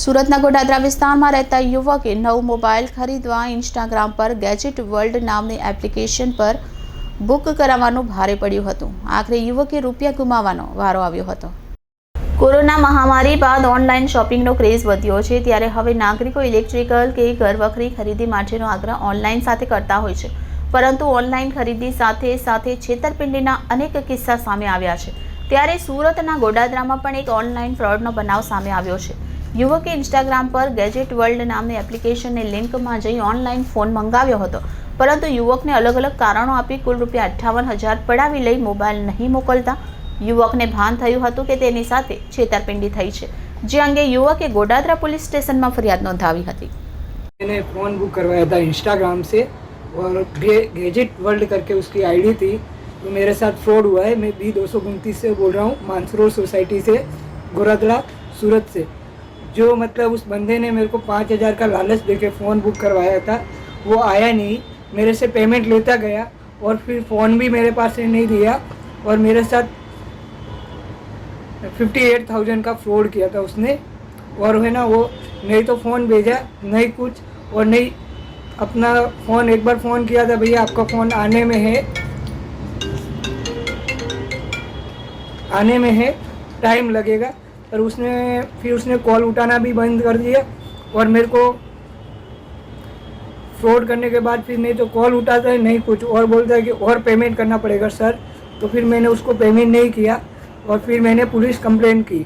સુરતના ગોડાદરા વિસ્તારમાં રહેતા યુવકે નવું મોબાઈલ ખરીદવા ઇન્સ્ટાગ્રામ પર ગેજેટ વર્લ્ડ નામની એપ્લિકેશન પર બુક કરાવવાનું ભારે પડ્યું હતું. આખરે યુવકે રૂપિયા ગુમાવવાનો વારો આવ્યો હતો. કોરોના મહામારી બાદ ઓનલાઈન શોપિંગનો ક્રેઝ વધ્યો છે, ત્યારે હવે નાગરિકો ઇલેક્ટ્રિકલ કે ઘરવખરી ખરીદી માટેનો આગ્રહ ઓનલાઈન સાથે કરતા હોય છે. પરંતુ ઓનલાઈન ખરીદી સાથે સાથે છેતરપિંડીના અનેક કિસ્સા સામે આવ્યા છે. ત્યારે સુરતના ગોડાદરામાં પણ એક ઓનલાઈન ફ્રોડનો બનાવ સામે આવ્યો છે. યુવકે ઇન્સ્ટાગ્રામ પર ગેજેટ વર્લ્ડ નામની એપ્લિકેશનની લિંકમાં જઈ ઓનલાઈન ફોન મંગાવ્યો હતો પરંતુ યુવકને અલગ અલગ કારણો આપી કુલ રૂપિયા અઠ્ઠાવન હજાર પડાવી લઈ મોબાઈલ નહીં મોકલતા યુવકને ભાન થયું હતું કે તેની સાથે છેતરપિંડી થઈ છે જે અંગે યુવકે ગોડાદરા પોલીસ સ્ટેશનમાં ફરિયાદ નોંધાવી હતી मैंने फ़ोन बुक करवाया था इंस्टाग्राम से और गे, गैजेट वर्ल्ड करके उसकी आईडी थी तो मेरे साथ फ्रॉड हुआ है मैं बी दो सौ उनतीस से बोल रहा हूँ मानसरोवर सोसाइटी से गोरादड़ा सूरत से जो मतलब उस बंदे ने मेरे को पाँच हज़ार का लालच दे के फ़ोन बुक करवाया था, वो आया नहीं, मेरे से पेमेंट लेता गया और फिर फ़ोन भी मेरे पास से नहीं दिया और मेरे साथ फिफ्टी एट थाउज़ेंड का फ्रॉड किया था उसने और है ना वो नहीं तो फ़ोन भेजा, नहीं कुछ और नहीं अपना फ़ोन एक बार फ़ोन किया था भैया, आपका फ़ोन आने में है। आने में है, टाइम लगेगा। पर उसने, फिर उसने कॉल उठाना भी बंद कर दिया और मेरे को फ्रॉड करने के बाद फिर नहीं तो कॉल उठाता है, नहीं कुछ और बोलता है कि और पेमेंट करना पड़ेगा सर तो फिर मैंने उसको पेमेंट नहीं किया और फिर मैंने पुलिस कंप्लेंट की।